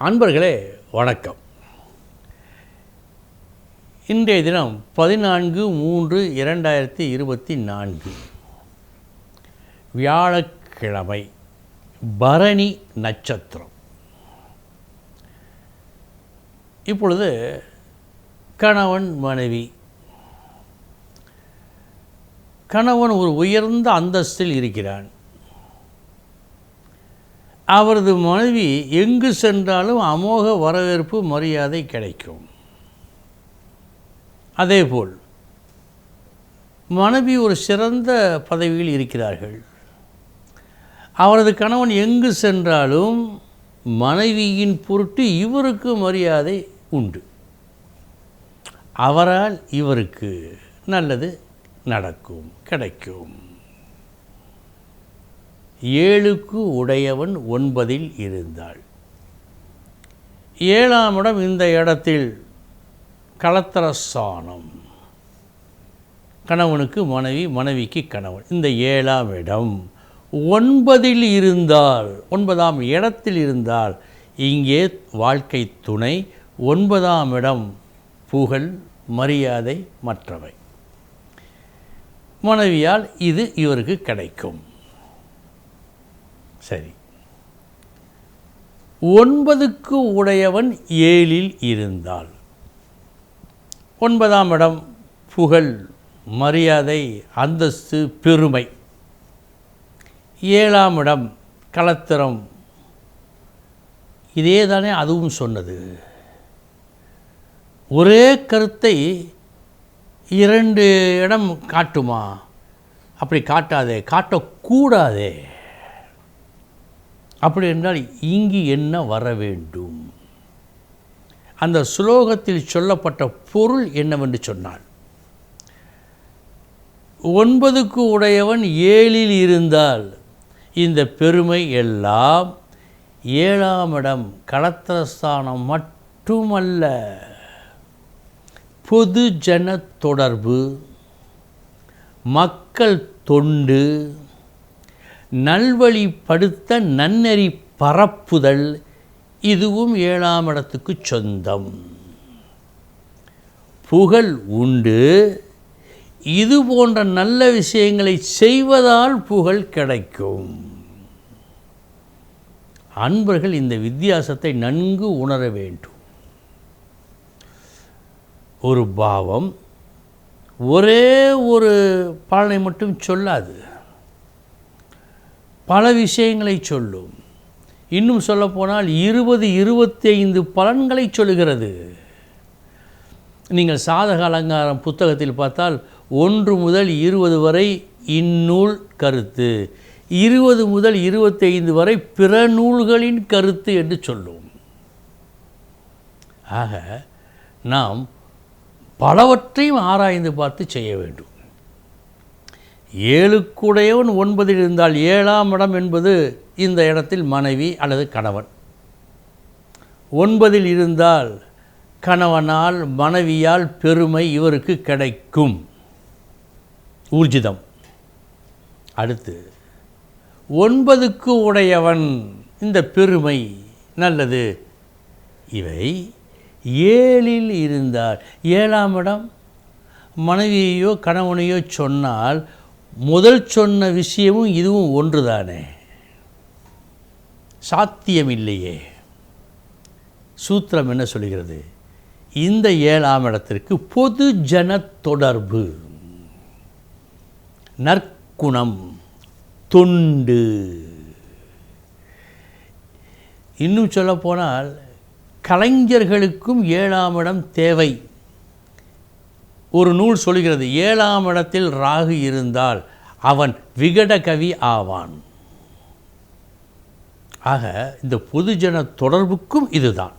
அன்பர்களே வணக்கம். இன்றைய தினம் பதினான்கு மூன்று இரண்டாயிரத்தி இருபத்தி நான்கு. வியாழக்கிழமை பரணி நட்சத்திரம். இப்பொழுது கணவன் மனைவி. கணவன் ஒரு உயர்ந்த அந்தஸ்தில் இருக்கிறான். அவரது மனைவி எங்கு சென்றாலும் அமோக வரவேற்பு மரியாதை கிடைக்கும். அதேபோல் மனைவி ஒரு சிறந்த பதவியில் இருக்கிறார்கள். அவரது கணவன் எங்கு சென்றாலும் மனைவியின் பொருட்டு இவருக்கு மரியாதை உண்டு. அவரால் இவருக்கு நல்லது நடக்கும் கிடைக்கும். ஏழுக்கு உடையவன் ஒன்பதில் இருந்தாள். ஏழாம் இடம் இந்த இடத்தில் களத்திரஸ்தானம் கணவனுக்கு மனைவி மனைவிக்கு கணவன். இந்த ஏழாம் இடம். ஒன்பதில் இருந்தால் ஒன்பதாம் இடத்தில் இருந்தால் இங்கே வாழ்க்கை துணை. ஒன்பதாம் இடம் புகழ் மரியாதை மற்றவை. மனைவியால் இது இவருக்கு கிடைக்கும். சரி. ஒன்பதுக்கு உடையவன் ஏழில் இருந்தால். ஒன்பதாம் இடம் புகழ் மரியாதை அந்தஸ்து பெருமை. ஏழாம் இடம் கலத்திரம். இதே தானே அதுவும் சொன்னது. ஒரே கருத்தை இரண்டு இடம் காட்டுமா? அப்படி காட்டாதே காட்டக்கூடாதே. அப்படி என்றால் இங்கு என்ன வர வேண்டும்? அந்த சுலோகத்தில் சொல்லப்பட்ட பொருள் என்னவென்று சொன்னாள் ஒன்பதுக்கு உடையவன் ஏழில் இருந்தால் இந்த பெருமை எல்லாம் ஏழாம் இடம் களத்திரஸ்தானம் மட்டுமல்ல. பொது ஜன தொடர்பு மக்கள் தொண்டு நல்வழிப்படுத்த நன்னெறி பரப்புதல் இதுவும் ஏழாம் இடத்துக்கு சொந்தம். புகழ் உண்டு. இது போன்ற நல்ல விஷயங்களை செய்வதால் புகழ் கிடைக்கும். அன்பர்கள் இந்த வித்தியாசத்தை நன்கு உணர வேண்டும். ஒரு பாவம் ஒரே ஒரு பலனை மட்டும் சொல்லாது. பல விஷயங்களை சொல்லும். இன்னும் சொல்லப்போனால் இருபது இருபத்தைந்து பலன்களை சொல்லுகிறது. நீங்கள் சாதக அலங்காரம் புத்தகத்தில் பார்த்தால் ஒன்று முதல் இருபது வரை இந்நூல் கருத்து இருபது முதல் இருபத்தைந்து வரை பிற நூல்களின் கருத்து என்று சொல்லும். ஆக நாம் பலவற்றையும் ஆராய்ந்து பார்த்து செய்ய வேண்டும். ஏழுக்குடையவன் ஒன்பதில் இருந்தால் ஏழாம் இடம் என்பது இந்த இடத்தில் மனைவி அல்லது கணவன். ஒன்பதில் இருந்தால் கணவனால் மனைவியால் பெருமை இவருக்கு கிடைக்கும். ஊர்ஜிதம். அடுத்து ஒன்பதுக்கு உடையவன் இந்த பெருமை நல்லது. இவை ஏழில் இருந்தால் ஏழாம் இடம். மனைவியையோ கணவனையோ சொன்னால் முதல் சொன்ன விஷயமும் இதுவும் ஒன்றுதானே? சாத்தியமில்லையே. சூத்திரம் என்ன சொல்கிறது? இந்த ஏழாம் இடத்திற்கு பொது ஜன தொடர்பு. நற்குணம் தொண்டு. இன்னும் சொல்லப்போனால் கலைஞர்களுக்கும் ஏழாம் இடம் தேவை. ஒரு நூல் சொல்கிறது ஏழாம் இடத்தில் ராகு இருந்தால் அவன் விகடகவி ஆவான். ஆக இந்த பொதுஜன தொடர்புக்கும் இதுதான்.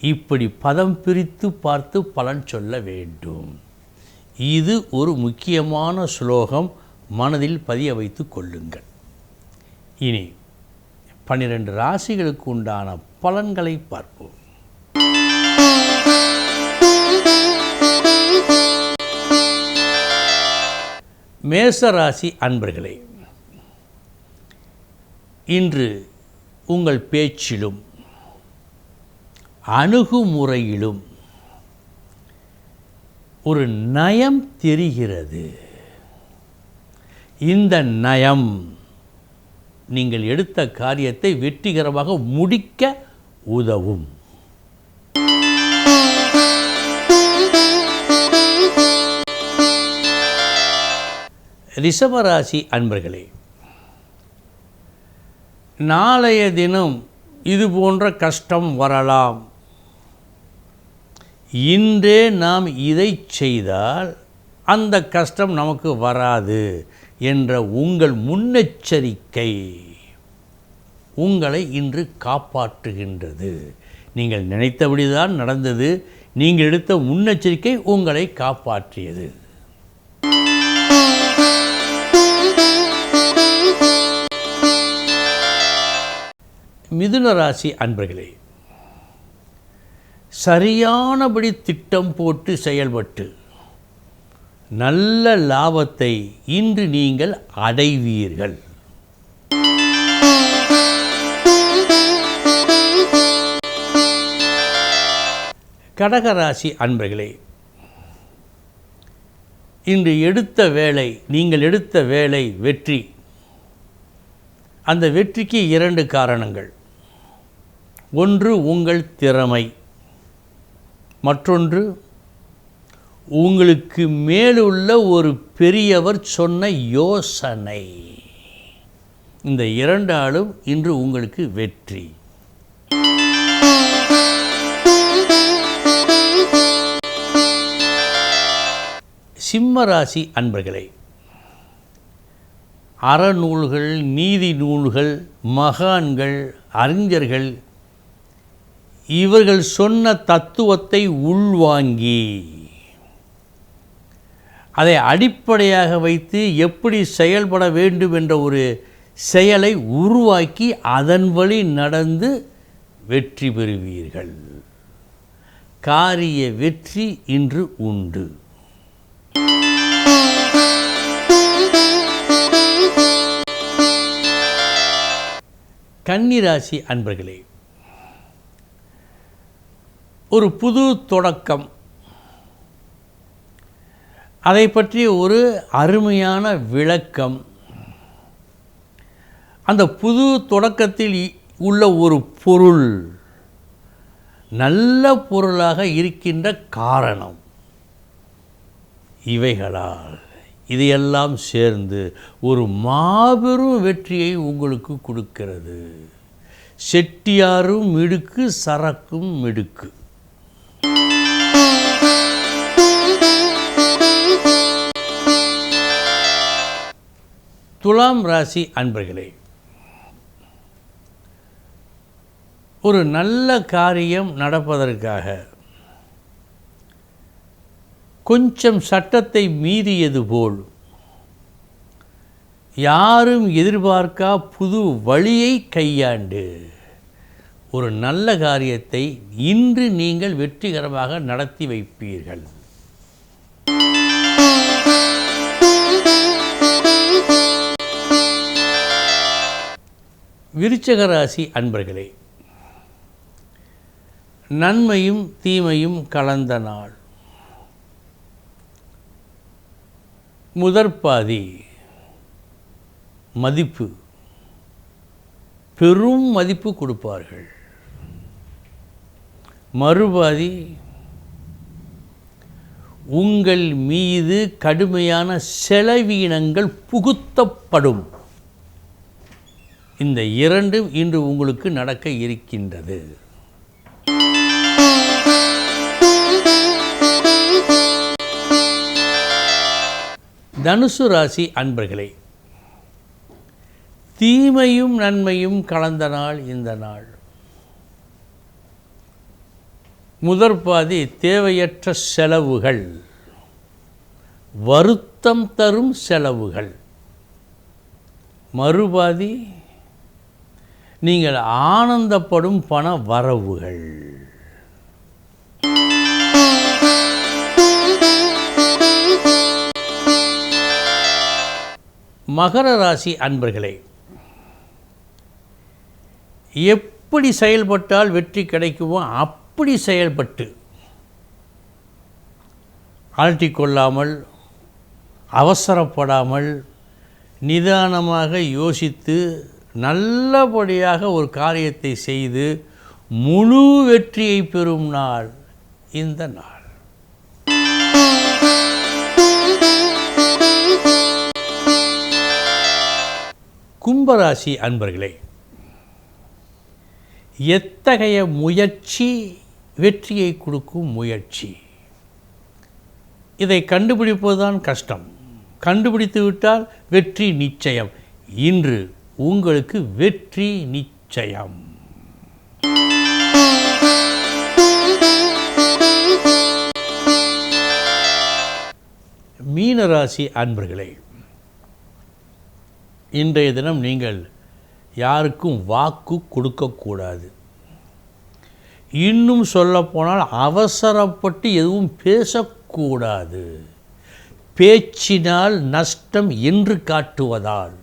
இப்படி பதம் பிரித்து பார்த்து பலன் சொல்ல வேண்டும். இது ஒரு முக்கியமான ஸ்லோகம் மனதில் பதிய வைத்து கொள்ளுங்கள். இனி பன்னிரண்டு ராசிகளுக்கு உண்டான பலன்களை பார்ப்போம். மேசராசி அன்பர்களே இன்று உங்கள் பேச்சிலும் அணுகுமுறையிலும் ஒரு நயம் தெரிகிறது. இந்த நயம் நீங்கள் எடுத்த காரியத்தை வெற்றிகரமாக முடிக்க உதவும். ரிஷபராசி அன்பர்களே நாளைய தினம் இது போன்ற கஷ்டம் வரலாம். இன்றே நாம் இதை செய்தால் அந்த கஷ்டம் நமக்கு வராது என்ற உங்கள் முன்னெச்சரிக்கை உங்களை இன்று காப்பாற்றுகின்றது. நீங்கள் நினைத்தபடிதான் நடந்தது. நீங்கள் எடுத்த முன்னெச்சரிக்கை உங்களை காப்பாற்றியது. மிதுன ராசி அன்பர்களே சரியானபடி திட்டம் போட்டு செயல்பட்டு நல்ல லாபத்தை இன்று நீங்கள் அடைவீர்கள். கடகராசி அன்பர்களே இன்று எடுத்த வேலை நீங்கள் எடுத்த வேலை வெற்றி. அந்த வெற்றிக்கு இரண்டு காரணங்கள். ஒன்று உங்கள் திறமை மற்றொன்று உங்களுக்கு மேலுள்ள ஒரு பெரியவர் சொன்ன யோசனை. இந்த இரண்டாலும் இன்று உங்களுக்கு வெற்றி. சிம்ம ராசி அன்பர்களே அறநூல்கள் நீதி நூல்கள் மகான்கள் அறிஞர்கள் இவர்கள் சொன்ன தத்துவத்தை உள்வாங்கி அதை அடிப்படையாக வைத்து எப்படி செயல்பட வேண்டும் என்ற ஒரு செயலை உருவாக்கி அதன் வழி நடந்து வெற்றி பெறுவீர்கள். காரிய வெற்றி இன்று உண்டு. கன்னிராசி அன்பர்களே ஒரு புது தொடக்கம். அதை பற்றி ஒரு அருமையான விளக்கம். அந்த புது தொடக்கத்தில் உள்ள ஒரு பொருள் நல்ல பொருளாக இருக்கின்ற காரணம். இவைகளால் இதையெல்லாம் சேர்ந்து ஒரு மாபெரும் வெற்றியை உங்களுக்கு கொடுக்கிறது. செட்டியாரும் மிடுக்கு சரக்கும் மிடுக்கு. துலாம் ராசி அன்பர்களே ஒரு நல்ல காரியம் நடப்பதற்காக கொஞ்சம் சட்டத்தை மீறியது போல் யாரும் எதிர்பார்க்கா புது வழியை கையாண்டு ஒரு நல்ல காரியத்தை இன்று நீங்கள் வெற்றிகரமாக நடத்தி வைப்பீர்கள். விருச்சக ராசி அன்பர்களே நன்மையும் தீமையும் கலந்த நாள். முதற்பாதி மதிப்பு. பெரும் மதிப்பு கொடுப்பார்கள். மறுபாதி உங்கள் மீது கடுமையான செலவீனங்கள் புகுத்தப்படும். இந்த இரண்டும் இன்று உங்களுக்கு நடக்க இருக்கின்றது. தனுசு ராசி அன்பர்களே தீமையும் நன்மையும் கலந்த நாள் இந்த நாள். முதற்பாதி தேவையற்ற செலவுகள் வருத்தம் தரும் செலவுகள். மறுபாதி நீங்கள் ஆனந்தப்படும் பண வரவுகள். மகர ராசி அன்பர்களே எப்படி செயல்பட்டால் வெற்றி கிடைக்குமோ அப்படி செயல்பட்டு அலட்டிக்கொள்ளாமல் அவசரப்படாமல் நிதானமாக யோசித்து நல்லபடியாக ஒரு காரியத்தை செய்து முழு வெற்றியை பெறும் நாள் இந்த நாள். கும்பராசி அன்பர்களே எத்தகைய முயற்சி வெற்றியை கொடுக்கும் முயற்சி? இதை கண்டுபிடிப்பதுதான் கஷ்டம். கண்டுபிடித்து விட்டால் வெற்றி நிச்சயம். இன்று உங்களுக்கு வெற்றி நிச்சயம். மீனராசி அன்பர்களே இன்றைய தினம் நீங்கள் யாருக்கும் வாக்கு கொடுக்கக்கூடாது. இன்னும் சொல்லப்போனால் அவசரப்பட்டு எதுவும் பேசக்கூடாது. பேச்சினால் நஷ்டம் என்று காட்டுவதால்.